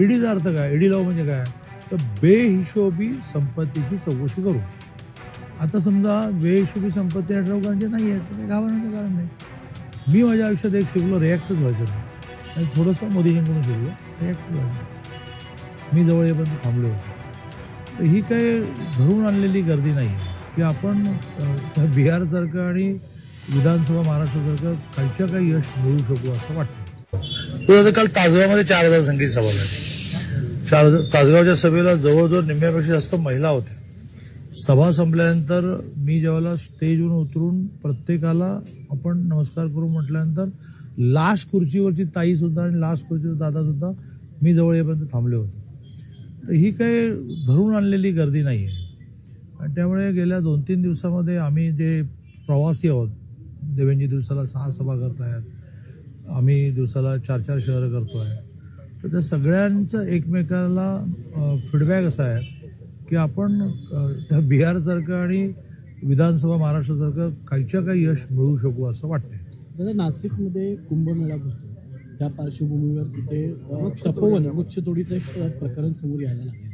ईडीचा अर्थ काय? ईडी लाव म्हणजे काय? तर बेहिशोबी संपत्तीची चौकशी करू. आता समजा बेहिशोबी संपत्ती अठरा लोकांची नाही आहे तर काही घाबरण्याचं कारण नाही. मी माझ्या आयुष्यात एक शिकलो रिॲक्टच व्हायचं नाही. आणि थोडंसं मोदीजींकडून शिकलो रिॲक्ट व्हायचं मी जवळ येपर्यंत थांबलो होतो. तर ही काही घरून आणलेली गर्दी नाही आहे की आपण बिहारसारखं आणि विधानसभा महाराष्ट्रासारखं कालच्या काही यश मिळू शकू असं वाटतं. तो आता काल तासगावमध्ये चार हजार संख्येची सभा झाली. चार ताजगावच्या तासगावच्या सभेला जवळजवळ निम्म्यापेक्षा जास्त महिला होत्या. सभा संपल्यानंतर मी ज्यावेळेला स्टेजवरून उतरून प्रत्येकाला आपण नमस्कार करू म्हटल्यानंतर लास्ट खुर्चीवरची ताई सुद्धा आणि लास्ट खुर्चीवर दादा सुद्धा मी जवळ येईपर्यंत थांबले होते. तर ही काही धरून आणलेली गर्दी नाही आहे आणि त्यामुळे गेल्या दोन तीन दिवसामध्ये आम्ही जे प्रवासी आहोत देवेंजी दिवसाला सहा सभा करतायत आम्ही दिवसाला चार चार शहरं करतो आहे तर त्या सगळ्यांचं एकमेकाला फीडबॅक असा आहे की आपण त्या बिहारसारखं आणि विधानसभा महाराष्ट्रासारखं काहीच्या काही यश मिळवू शकू असं वाटतंय. दादा नाशिकमध्ये कुंभमेळा भरतो त्या पार्श्वभूमीवर तिथे तपोवन वृक्षतोडीचं एक प्रकरण समोर यायला लागलं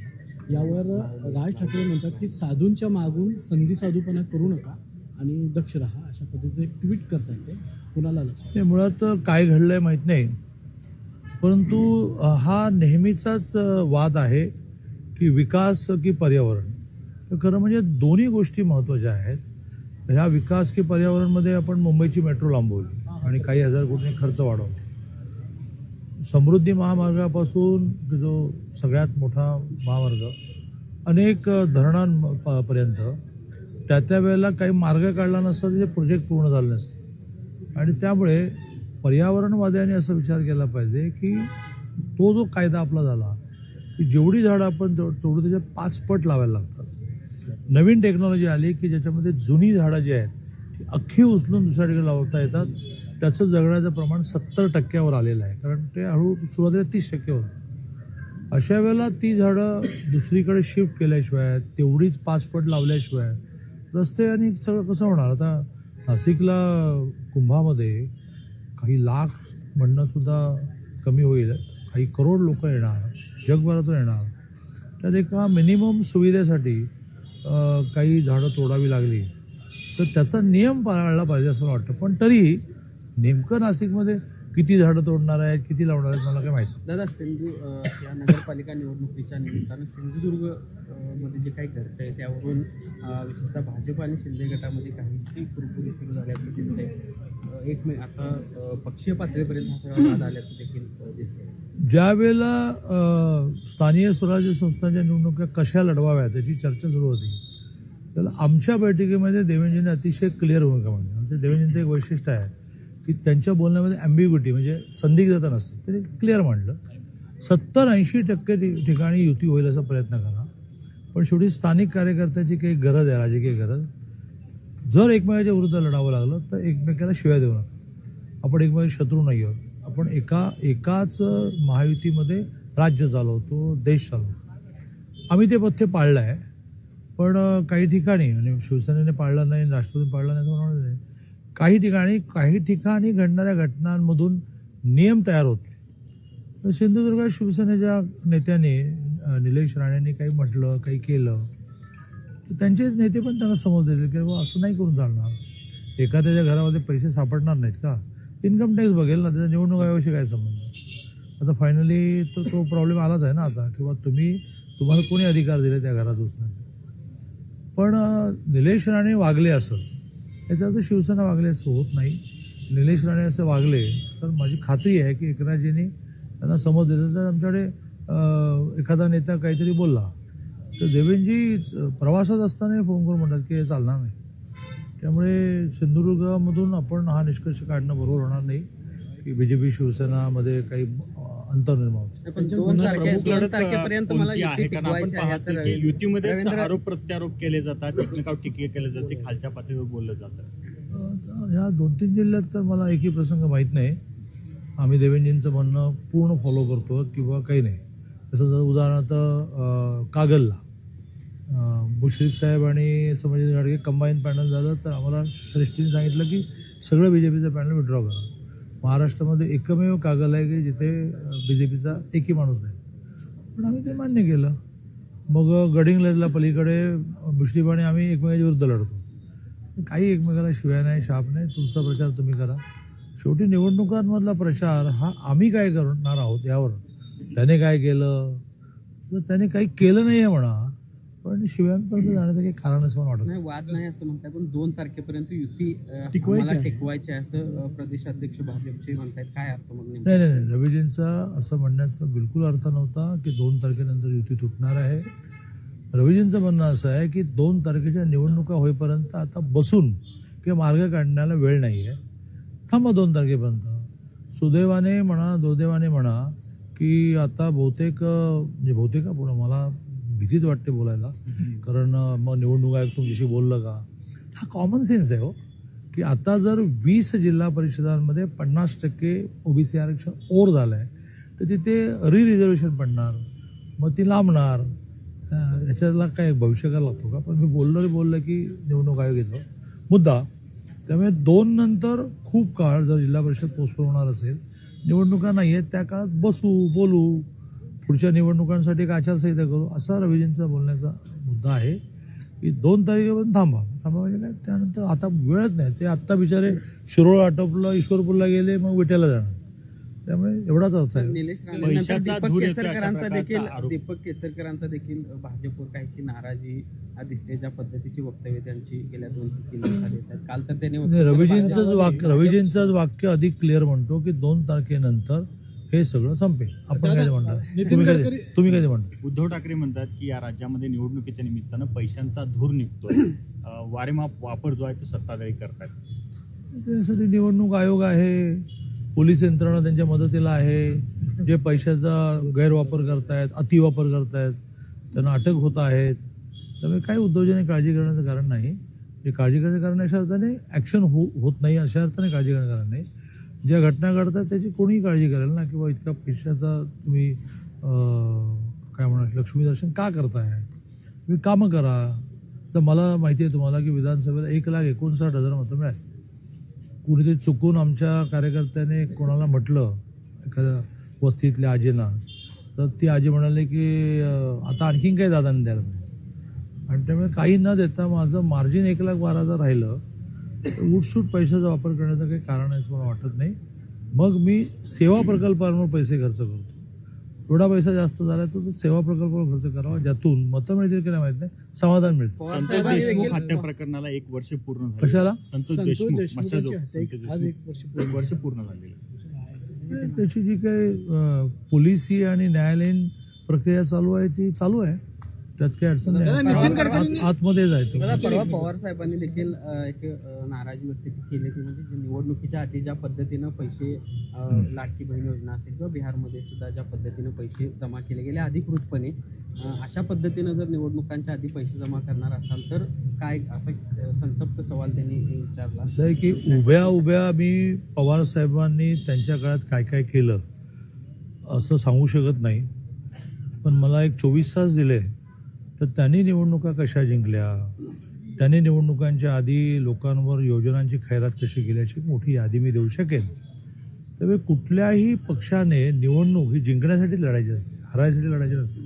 यावर राज ठाकरे म्हणतात की साधूंच्या मागून संधी साधूपणा करू नका. आणि दक्ष राहा अशा पद्धतीचं एक ट्विट करता येते कुणाला लक्ष? ते मुळात काय घडलंय माहीत नाही. परंतु हा नेहमीचाच वाद आहे की विकास की पर्यावरण. तर खरं म्हणजे दोन्ही गोष्टी महत्त्वाच्या आहेत. ह्या विकास की पर्यावरणमध्ये आपण मुंबईची मेट्रो लांबवली आणि काही हजार कोटी खर्च वाढवला. समृद्धी महामार्गापासून जो सगळ्यात मोठा महामार्ग अनेक धरणांपर्यंत त्या त्या वेळेला काही मार्ग काढला नसता तर ते प्रोजेक्ट पूर्ण झाले नसते. आणि त्यामुळे पर्यावरणवाद्यांनी असा विचार केला पाहिजे की तो जो कायदा आपला झाला की जेवढी झाडं आपण तेवढं त्याच्या पाच पट लावायला लागतात. नवीन टेक्नॉलॉजी आली की ज्याच्यामध्ये जुनी झाडं जी आहेत ती अख्खी उचलून दुसऱ्या लावता येतात. त्याचं जगण्याचं प्रमाण सत्तर टक्क्यावर आलेलं आहे. कारण ते हळू सुरुवातीला तीस टक्के होतं. अशा वेळेला ती झाडं दुसरीकडे शिफ्ट केल्याशिवाय तेवढीच पाच पट लावल्याशिवाय रस्ते आणि सगळं कसं होणार? आता नाशिकला कुंभामध्ये काही लाख म्हणणं सुद्धा कमी होईल. काही करोड लोक येणार जगभरातून येणार. त्यात एका मिनिमम सुविधेसाठी काही झाडं तोडावी लागली. तर त्याचा नियम पाळला पाहिजे असं मला वाटतं. पण तरीही नेमकं नाशिकमध्ये किती झाडं तोडणार आहेत किती लावणार आहेत मला काही माहिती. दादा सिंधू अ, या नगरपालिका निवडणुकीच्या निमित्तानं सिंधुदुर्ग अ, मध्ये जे काही घडतंय त्यावरून अ, विशेषतः भाजप आणि शिंदे गटामध्ये काहीशी कुरकुरी सुरू झाल्याचं दिसतंय. अ, एक मे आता अ, पक्षीय पातळीपर्यंत हा सगळा वाद आल्याचं देखील अ, दिसतंय. ज्या वेळेला अ, स्थानिक स्वराज्य संस्थांच्या निवडणुका कशा लढवाव्या त्याची चर्चा सुरू होती त्याला आमच्या बैठकीमध्ये देवेंद्रजींनी अतिशय क्लिअर भूमिका मांडली. आमच्या देवेंद्रजींचं एक वैशिष्ट्य आहे की त्यांच्या बोलण्यामध्ये ॲम्बिग्युटी म्हणजे संदिग्धता नसते. त्यांनी क्लिअर मांडलं सत्तर ऐंशी टक्के ठि- ठिकाणी युती होईल असा प्रयत्न करा. पण शेवटी स्थानिक कार्यकर्त्याची काही गरज आहे राजकीय गरज. जर एकमेकाच्या विरुद्ध लढावं लागलं तर एकमेकाला शिव्या देऊ नका. आपण एकमेकाचे शत्रू नाही आहोत. आपण एका एकाच महायुतीमध्ये राज्य चालवतो देश चालवतो. आम्ही ते पथ्य पाळलं आहे पण काही ठिकाणी म्हणजे शिवसेनेने पाळलं नाही राष्ट्रवादीने पाळलं नाही असं म्हणणार नाही. काही ठिकाणी काही ठिकाणी घडणाऱ्या घटनांमधून नियम तयार होते तर सिंधुदुर्गात शिवसेनेच्या नेत्याने निलेश राणेंनी काही म्हटलं काही केलं. तर त्यांचे नेते पण त्यांना समज देतील की बाबा असं नाही करून चालणार. एखाद्याच्या घरामध्ये पैसे सापडणार नाहीत का? इन्कम टॅक्स बघेल ना त्याचा निवडणूक आयोगाशी काय संबंध? आता फायनली तो तो प्रॉब्लेम आलाच आहे ना आता किंवा तुम्ही तुम्हाला कोणी अधिकार दिले त्या घरात घुसण्याचे? पण निलेश राणे वागले असं याचा अर्थ शिवसेना वागले असं होत नाही. निलेश राणे असं वागले. तर माझी खात्री आहे की एकनाथजींनी त्यांना समज दिलं तर आमच्याकडे एखादा नेता काहीतरी बोलला. तर देवेंजी प्रवासात असताना फोन करून म्हणतात की हे चालणार नाही. त्यामुळे सिंधुदुर्गामधून आपण हा निष्कर्ष काढणं बरोबर होणार नाही. की बी जे पी शिवसेनामध्ये काही अंतर निर्माण होतं दोन तारखेपर्यंत मला युती टिकवायची आहे असं युतीमध्ये रवींद्र- आरोप प्रत्यारोप केले जातात एकमेकावर टीके केले जाते खालच्या पातळीवर बोललं जातं. अ, ह्या दोन तीन जिल्ह्यात तर मला एकही प्रसंग माहीत नाही. आम्ही देवेंजींचं म्हणणं पूर्ण फॉलो करतो किंवा काही नाही. तसं जर उदाहरणार्थ अ, कागलला अ, मुश्रीफ साहेब आणि संभाजी गाडगे कंबाईन पॅनल झालं तर आम्हाला श्रेष्ठीने सांगितलं की सगळं बी जे पीचं पॅनल विड्रॉ करा. महाराष्ट्रामध्ये एकमेव कागल आहे की जिथे बी जे पीचा एकही माणूस नाही. पण आम्ही ते मान्य केलं. मग गडिंग्लजला पलीकडे मुश्रीफाने आम्ही एकमेकाच्या विरुद्ध लढतो. काही एकमेकाला शिव्या नाही शाप नाही. तुमचा प्रचार तुम्ही करा. शेवटी निवडणुकांमधला प्रचार हा आम्ही काय करणार आहोत यावर. त्याने काय केलं? तर त्याने काही केलं नाही आहे म्हणा. पण शिव्यांपर्यंत जाण्याचं काही कारण असं मला वाटत नाही. नाही वाद नाही असं म्हणतात पण दोन तारखेपर्यंत युती टिकवायची. टिकवायची असं प्रदेशाध्यक्ष भाजपचे म्हणतात काय अर्थ नेमका? नाही नाही रविजींचा असं म्हणण्याचा बिलकुल अर्थ नव्हता की दोन तारखेनंतर युती तुटणार आहे रविजींचं म्हणणं असं आहे की दोन तारखेच्या निवडणुका होईपर्यंत आता बसून किंवा मार्ग काढण्याला वेळ नाही आहे थांबा दोन तारखेपर्यंत सुदैवाने म्हणा दुर्दैवाने म्हणा की आता बहुतेक म्हणजे बहुतेक पुढं मला भीतीच वाटते बोलायला. कारण मग निवडणूक आयोग तुमच्याशी बोललं का? हा कॉमन सेन्स आहे हो. की आता जर वीस जिल्हा परिषदांमध्ये पन्नास टक्के ओबीसी आरक्षण ओर झालं आहे तर तिथे री रिझर्वेशन पडणार मग ती लांबणार. याच्याला काय भविष्य काय लागतो का? पण मी बोललो बोललं की निवडणूक आयोग येतो. मुद्दा त्यामुळे दोन नंतर खूप काळ जर जिल्हा परिषद पोस्टपोन होणार असेल निवडणुका नाही आहेत त्या काळात बसू बोलू. पुढच्या निवडणुकांसाठी एक आचारसंहिता करू असा रविजींचा बोलण्याचा मुद्दा आहे. की दोन तारखेपर्यंत थांबा. थांबा म्हणजे काय? त्यानंतर आता वेळच नाही. ते आत्ता बिचारे शिरोळ आटोपलं ईश्वरपूरला गेले मग विट्याला जाणार. त्यामुळे एवढाच अर्थ आहे. दीपक केसरकरांचा देखील आरोप. दीपक केसरकरांचा देखील भाजपवर काहीशी नाराजी दिसते ज्या पद्धतीची वक्तव्य त्यांची गेल्या दोन तीन दिवसात येत आहेत काल तर त्याने रविजींचंच वाक्य रविजींचंच वाक्य अधिक क्लिअर म्हणतो की दोन तारखेनंतर हे सगळं संपेल. आपण काय म्हणणार? तुम्ही काय गडकरी- तुम्ही काय म्हणता उद्धव ठाकरे म्हणतात की या राज्यामध्ये निवडणुकीच्या निमित्तानं पैशांचा धूर निघतोय. अं, वारेमाप वापर जो आहे तो सत्ताधारी करतात त्यासाठी निवडणूक आयोग आहे पोलीस यंत्रणा त्यांच्या मदतीला आहे जे पैशाचा गैरवापर करतायत अतिवापर करतायत त्यांना अटक होत आहेत त्यामुळे काही उद्योजकांनी काळजी करण्याचं कारण नाही. जे काळजी करण्याचं कारण अशा अर्थाने ॲक्शन हो होत नाही अशा अर्थाने काळजी करण्याचं कारण नाही. ज्या घटना घडतात त्याची कोणीही काळजी करेल ना किंवा इतका पैशाचा तुम्ही काय म्हणा लक्ष्मी दर्शन का करताय? तुम्ही कामं करा. तर मला माहिती आहे तुम्हाला की विधानसभेला एक लाख एकोणसाठ हजार मतं मिळाली. कुणीतरी चुकून आमच्या कार्यकर्त्याने कोणाला म्हटलं एखाद्या वस्तीतल्या आजीला तर ती आजी म्हणाली की आता आणखीन काही दादांनी द्यायला पाहिजे. आणि त्यामुळे काही न देता माझं मार्जिन एक लाख बारा हजार राहिलं. उठसूट पैशाचा वापर करण्याचं काही कारण आहे असं मला वाटत नाही मग मी सेवा प्रकल्पांवर पैसे खर्च करतो थोडा पैसा जास्त झाला तर तो सेवा प्रकल्पावर खर्च करावा ज्यातून मतं मिळतील की नाही माहीत नाही समाधान मिळतं संतोष देशमुख हत्या प्रकरणाला एक वर्ष पूर्ण झालं कशाला? संतोष देशमुख आज. एक वर्ष पूर्ण. एक वर्ष पूर्ण झालेलं त्याची जी काही अं, पोलिसी आणि न्यायालयीन प्रक्रिया चालू आहे ती चालू आहे त्यात काही अडचण नाही. आत- आतमध्ये जायचं. परवा पवार साहेबांनी देखील अ, एक अ, नाराजी व्यक्त केली की म्हणजे जे निवडणुकीच्या आधी ज्या पद्धतीनं पैसे अ, लाडकी बहीण योजना असेल किंवा बिहारमध्ये सुद्धा ज्या पद्धतीनं पैसे जमा केले गेले अधिकृतपणे अ, अशा पद्धतीनं जर निवडणुकांच्या आधी पैसे जमा करणार असाल तर काय असं अ, संतप्त सवाल त्यांनी विचारला? असं आहे की उभ्या उभ्या मी पवार साहेबांनी त्यांच्या काळात काय काय केलं असं सांगू शकत नाही. पण मला एक चोवीस तास दिले तर त्यांनी निवडणुका कशा जिंकल्या? त्यांनी निवडणुकांच्या आधी लोकांवर योजनांची खैरात कशी केली याची मोठी यादी मी देऊ शकेन. त्यामुळे कुठल्याही पक्षाने निवडणूक ही जिंकण्यासाठी लढायची असते हरायसाठी लढायची नसते.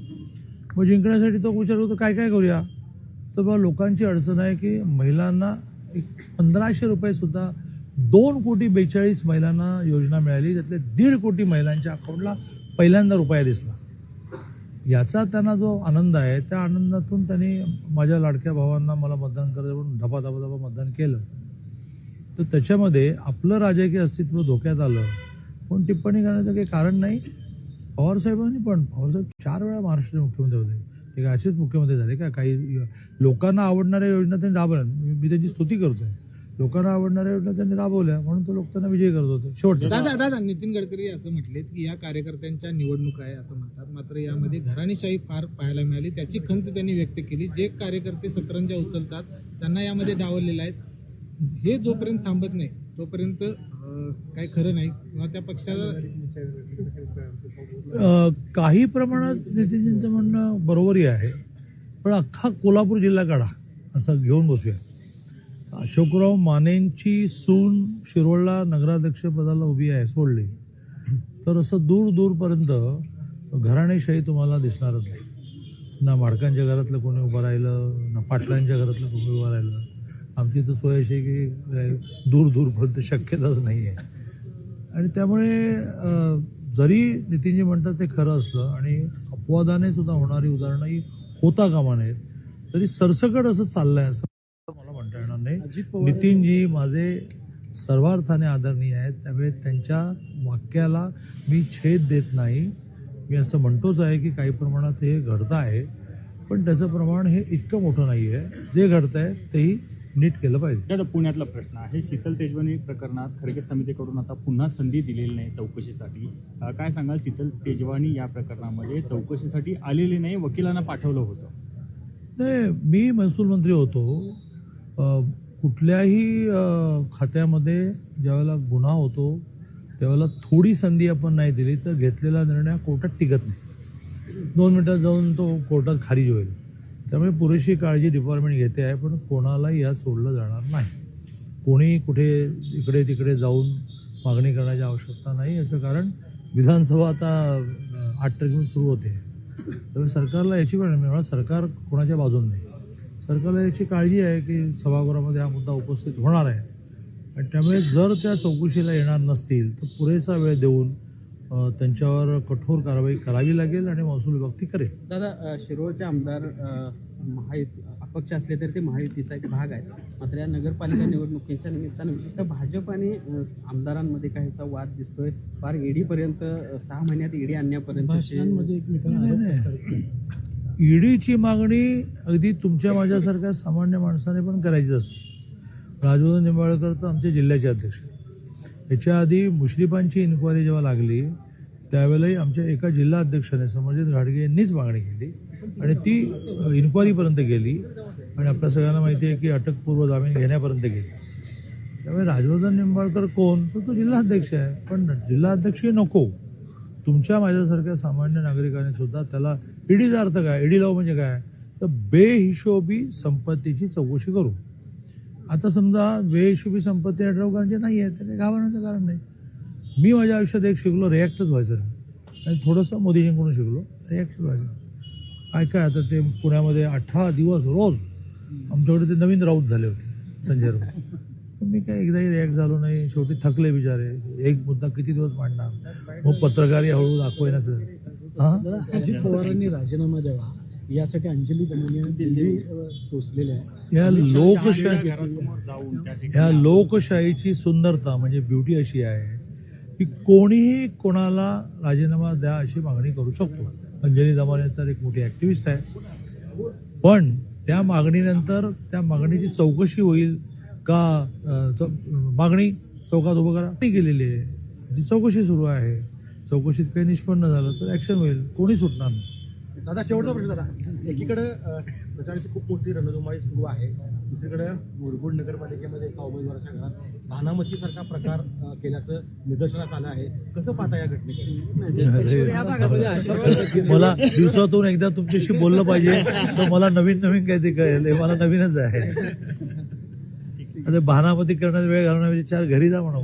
मग जिंकण्यासाठी तो विचार करतो काय काय करूया? तर बा लोकांची अडचण आहे की महिलांना एक पंधराशे रुपयेसुद्धा दोन कोटी बेचाळीस महिलांना योजना मिळाली त्यातल्या दीड कोटी महिलांच्या अकाउंटला पहिल्यांदा रुपया दिसला. याचा त्यांना जो आनंद आहे त्या आनंदातून त्यांनी माझ्या लाडक्या भावांना मला मतदान करायचं म्हणून धपा धपा धपा मतदान केलं. तर त्याच्यामध्ये आपलं राजकीय अस्तित्व धोक्यात आलं. पण टिप्पणी करण्याचं काही कारण नाही. पवारसाहेबांनी पण पवारसाहेब चार वेळा महाराष्ट्राचे मुख्यमंत्री होते. ते काय असेच मुख्यमंत्री झाले का? काही लोकांना आवडणाऱ्या योजना त्यांनी राबवल्या. मी मी त्यांची स्तुती करतोय. लोकांना आवडणाऱ्या योजना त्यांनी राबवल्या म्हणून तो लोक त्यांना विजय करत होते. शेवटचं. दादा दादा नितीन गडकरी असं म्हटलेत की या कार्यकर्त्यांच्या निवडणूक आहे असं म्हणतात. मात्र यामध्ये घराणेशाही फार पाहायला मिळाली. त्याची खंत त्यांनी व्यक्त केली. जे कार्यकर्ते सतरंजा उचलतात त्यांना यामध्ये डावललेलं आहेत हे जोपर्यंत थांबत नाही तोपर्यंत काही खरं नाही. किंवा त्या पक्षाला काही प्रमाणात नितीनजींचं म्हणणं बरोबरही आहे. पण अख्खा कोल्हापूर जिल्हा काढा असं घेऊन बसूया. अशोकराव मानेंची सून शिरोळला नगराध्यक्षपदाला उभी आहे सोडली. तर असं दूर दूरपर्यंत घराणेशाही तुम्हाला दिसणारच नाही. ना माडकांच्या घरातलं कोणी उभं राहिलं ना पाटलांच्या घरातलं कोणी उभं राहिलं. आमची तर सोय अशी आहे की दूर दूरपर्यंत शक्यताच नाही आहे आणि त्यामुळे जरी नितीनजी म्हणतात ते खरं असलं आणि अपवादाने सुद्धा होणारी उदाहरणं ही होता कामा नयेत तरी सरसकट असं चाललं आहे असं मला म्हणता येणार नाही अजित पवार नितीनजी माझे सर्वार्थाने आदरणीय आहेत. त्यामुळे त्यांच्या वाक्याला मी छेद देत नाही. मी असं म्हणतोच आहे की काही प्रमाणात हे घडतं आहे. पण त्याचं प्रमाण हे इतकं मोठं नाही आहे. जे घडतं आहे तेही नीट केलं पाहिजे. दादा पुण्यातला प्रश्न आहे. शीतल तेजवानी प्रकरणात खडगे समितीकडून आता पुन्हा संधी दिलेली नाही चौकशीसाठी. काय सांगाल शीतल तेजवानी या प्रकरणामध्ये? चौकशीसाठी आलेली नाही वकिलांना पाठवलं होतं. नाही मी महसूल मंत्री होतो. कुठल्याही खात्यामध्ये ज्यावेळेला गुन्हा होतो त्यावेळेला थोडी संधी आपण नाही दिली तर घेतलेला निर्णय कोर्टात टिकत नाही. दोन मिनटात जाऊन तो कोर्टात खारिज होईल. त्यामुळे पुरेशी काळजी डिपार्टमेंट घेते आहे पण कोणालाही यात सोडलं जाणार नाही. कोणी कुठे इकडे तिकडे जाऊन मागणी करण्याची आवश्यकता नाही याचं कारण विधानसभा आता आठ तारखेहून सुरू होते. त्यामुळे सरकारला याची पण सरकार कोणाच्या बाजून नाही. सरकारला याची काळजी आहे की सभागृहामध्ये हा मुद्दा उपस्थित होणार आहे. आणि त्यामुळे जर त्या चौकशीला येणार नसतील तर पुरेसा वेळ देऊन त्यांच्यावर कठोर कारवाई करावी लागेल आणि महसूल विभाग ती करेल. दादा शिरोळचे आमदार महायुती अपक्ष असले तरी ते महायुतीचा एक भाग आहे मात्र या नगरपालिका निवडणुकीच्या निमित्तानं विशेषतः भाजप आणि आमदारांमध्ये काहीसा वाद दिसतोय. फार ईडीपर्यंत सहा महिन्यात ईडी आणण्यापर्यंत ईडीची मागणी अगदी तुमच्या माझ्यासारख्या सामान्य माणसाने पण करायची असते. राजवर्धन निंबाळकर तर आमचे जिल्ह्याचे अध्यक्ष याच्या आधी मुश्रीफांची इन्क्वायरी जेव्हा लागली त्यावेळेलाही आमच्या एका जिल्हा अध्यक्षाने समरजित घाडगे यांनीच मागणी केली आणि ती इन्क्वायरीपर्यंत गेली आणि आपल्या सगळ्यांना माहिती आहे की अटकपूर्व जामीन घेण्यापर्यंत गेली. त्यामुळे राजवर्धन निंबाळकर कोण? तर तो जिल्हा अध्यक्ष आहे. पण जिल्हाध्यक्षही नको. तुमच्या माझ्यासारख्या सामान्य नागरिकाने सुद्धा त्याला ईडीचा अर्थ काय? ईडी लाव म्हणजे काय? तर बेहिशोबी संपत्तीची चौकशी करू. आता समजा बेहिशोबी संपत्ती अडवकांची नाही आहे तर काही घाबरण्याचं कारण नाही. मी माझ्या आयुष्यात एक शिकलो रिॲक्टच व्हायचं नाही. आणि थोडंसं मोदीजींकडून शिकलो रिॲक्टच व्हायचं काय काय आता ते पुण्यामध्ये अठरा दिवस रोज आमच्याकडे ते नवीन राऊत झाले होते संजय राऊत. पण मी काय एकदाही रिॲक्ट झालो नाही शेवटी थकले बिचारे. एक मुद्दा किती दिवस मांडणार? मग पत्रकारी हळू दाखवेन असं अजित पवारांनी राजीनामा द्यावा यासाठी अंजली दमनिया दिल्ली आहे या लोकशाही या लोकशाहीची सुंदरता म्हणजे ब्युटी अशी आहे की कोणीही कोणाला राजीनामा द्या अशी मागणी करू शकतो. अंजली दमाने तर एक मोठी ऍक्टिव्हिस्ट आहे. पण त्या मागणीनंतर त्या मागणीची चौकशी होईल का मागणी चौकात उभं करा? केलेली आहे. त्याची चौकशी सुरू आहे. चौकशीत काही निष्पन्न झालं तर ऍक्शन होईल. कोणी सुटणार नाही. दादा शेवटचा प्रश्न दादा. एकीकडे प्रचाराची खूप मोठी रणधुमाळी सुरू आहे. दुसरीकडे मुरगुड नगरपालिकेमध्ये एका उमेदवाराच्या घरात भानामतीसारखा प्रकार केल्याचं निदर्शनास आलं आहे. कसं पाहता या घटनेकडे? मला दिवसातून एकदा तुमच्याशी बोललं पाहिजे तर मला नवीन नवीन काहीतरी कळेल. हे मला नवीनच आहे. अरे भानामती करण्यात वेळ घालण्यापेक्षा चार घरी जा म्हणा